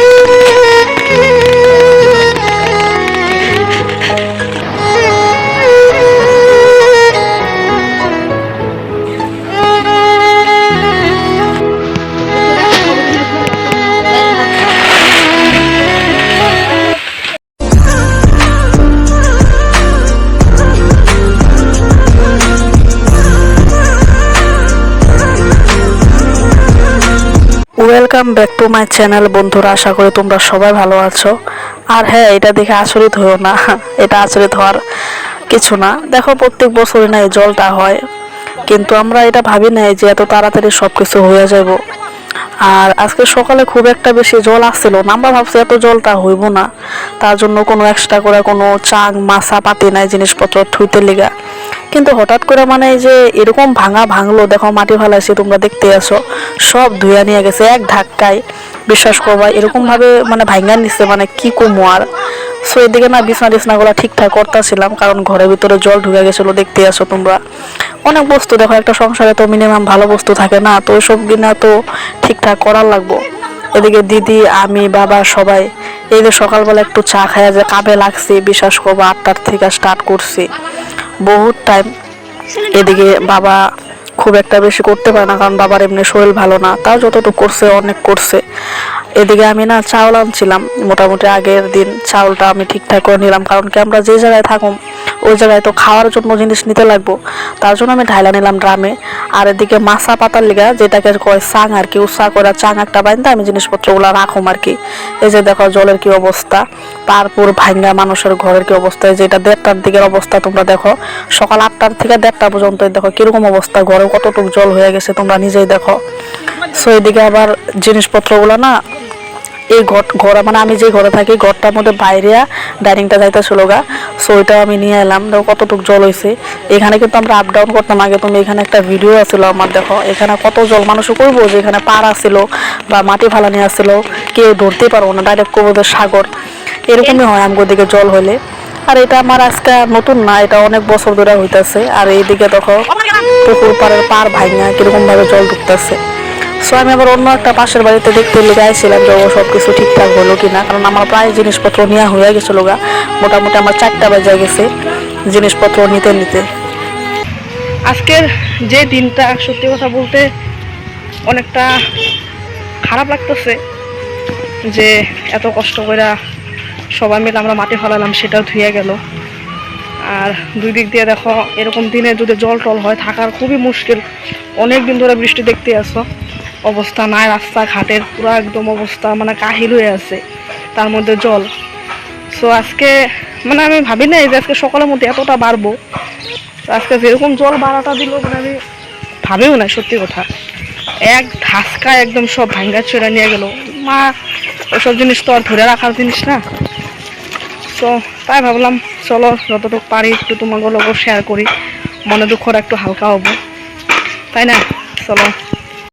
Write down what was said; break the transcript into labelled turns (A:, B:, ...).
A: Yeah. Welcome back to my channel বন্ধুরা, আশা করি তোমরা সবাই ভালো আছো। আর হ্যাঁ এটা দেখে আচরিত হয়েও না, এটা আচরিত হওয়ার কিছু না। দেখো, প্রত্যেক বছরই না এই জলটা হয়, কিন্তু আমরা এটা ভাবি নাই যে এত তাড়াতাড়ি সব কিছু হয়ে যাব। আর আজকে সকালে খুব একটা বেশি জল আসছিল না, আমরা ভাবছি এত জলটা হইব না। তার জন্য কোনো এক্সট্রা করে কোনো চাং, মাছা, পাতি নাই, জিনিসপত্র থুইতে লিগা। কিন্তু হঠাৎ করে মানে যে এরকম ভাঙা ভাঙলো, দেখো মাটি ফালাইছে, তোমরা দেখতে আসো সব ধুয়া নিয়ে গেছে, এক ধাক্কায়, বিশ্বাস করবা এরকম ভাবে মানে ভাঙ্গা নিচ্ছে মানে কি কমো আর। সো এদিকে না বিছনা টিছনাগুলো ঠিকঠাক করতেছিলাম, কারণ ঘরের ভিতরে জল ঢুকে গেছিল, দেখতে আসো তোমরা। অনেক বস্তু, দেখো, একটা সংসারে তো মিনিমাম ভালো বস্তু থাকে না, তো ওইসব কিনা তো ঠিকঠাক করার লাগবো। এদিকে দিদি, আমি, বাবা, সবাই, এই যে সকালবেলা একটু চা খাইয়া যে কাবে লাগছে, বিশ্বাস করব, আটটার থেকে স্টার্ট করছি। বহুত টাইম এদিকে বাবা খুব একটা বেশি করতে পারে না, কারণ বাবার এমনি শরীর ভালো না, তাও যতটুকু করছে অনেক করছে। এদিকে আমি না চাউল আনছিলাম, মোটামুটি আগের দিন চাউলটা আমি ঠিকঠাক করে নিলাম, কারণ কি আমরা যে জায়গায় থাকুম ওই জায়গায় তো খাওয়ার জন্য জিনিস নিতে লাগবো। তার জন্য আমি ঢাইলা নিলাম ড্রামে। আর এদিকে মাছা পাতার লিগা, যেটাকে কয় চাং আর কি উৎসাহ করে চাং একটা বাইন্দা, আমি জিনিসপত্রগুলো রাখুম আর কি। এই যে দেখো জলের কি অবস্থা, তারপর ভাঙ্গা মানুষের ঘরের কি অবস্থা, এই যে এটা দেড়টার দিকের অবস্থা তোমরা দেখো। সকাল আটটার থেকে দেড়টা পর্যন্ত দেখো কীরকম অবস্থা ঘরে কতটুকু জল হয়ে গেছে তোমরা নিজেই দেখো। সো এদিকে আবার জিনিসপত্রগুলো না এই ঘর ঘর মানে আমি যে ঘরে থাকি, ঘরটার মধ্যে বাইরে ডাইনিংটা যাইতেছিল গা। সো ওইটাও আমি নিয়ে এলাম। দেখো কতটুকু জল হয়েছে এখানে কিন্তু আমরা আপ ডাউন করতাম। আগে তুমি এখানে একটা ভিডিও আছিল আমার, দেখো। এখানে কত জল, মানুষ করব যে এখানে পার আসছিল বা মাটি ফালানি আসছিল কেউ ধরতে পারব না ডাইরেক্ট করব সাগর। এরকমই হয় আমগো দিকে জল হলে আর এটা আমার আজকে নতুন না, এটা অনেক বছর ধরে হইতাছে। আর এইদিকে দেখো, পুকুর পাড়ের পার ভাঙা কীরকম ভাবে জল ঢুকতেছে। সো আমি আবার অন্য একটা পাশের বাড়িতে দেখতে লেগে আইছিলাম যে সব কিছু ঠিকঠাক হলো কি না কারণ আমার প্রায় জিনিসপত্র নেওয়া হয়ে গেছিল গা। মোটামুটি আমার চারটা বাজে গেছে জিনিসপত্র নিতে নিতে। আজকের যে দিনটা, সত্যি কথা বলতে অনেকটা খারাপ লাগতেছে যে, এত কষ্ট করে সবাই মিলে আমরা মাটি ফেলালাম, সেটাও ধুয়ে গেল। আর দুই দিক দিয়ে দেখো, এরকম দিনে যদি জল টল হয়, থাকার খুবই মুশকিল। অনেক দিন ধরে বৃষ্টি দেখতে আসো। অবস্থা নাই, রাস্তাঘাটের পুরো একদম অবস্থা মানে কাহিল হয়ে আছে, তার মধ্যে জল। সো আজকে মানে আমি ভাবি নাই যে আজকে সকালের মধ্যে এতটা বাড়বো। আজকে যেরকম জল বাড়াটা দিল মানে আমি ভাবেও না সত্যি কথা। এক ধাসকা একদম সব ভাঙ্গা ছেড়ে নিয়ে গেল। মা, ওসব জিনিস তো আর ধরে রাখার জিনিস না। তো তাই ভাবলাম, চলো, যতটুকু পারি একটু তোমাকে লোক শেয়ার করি। মনে দুঃখটা একটু হালকা হব। তাই না? চলো।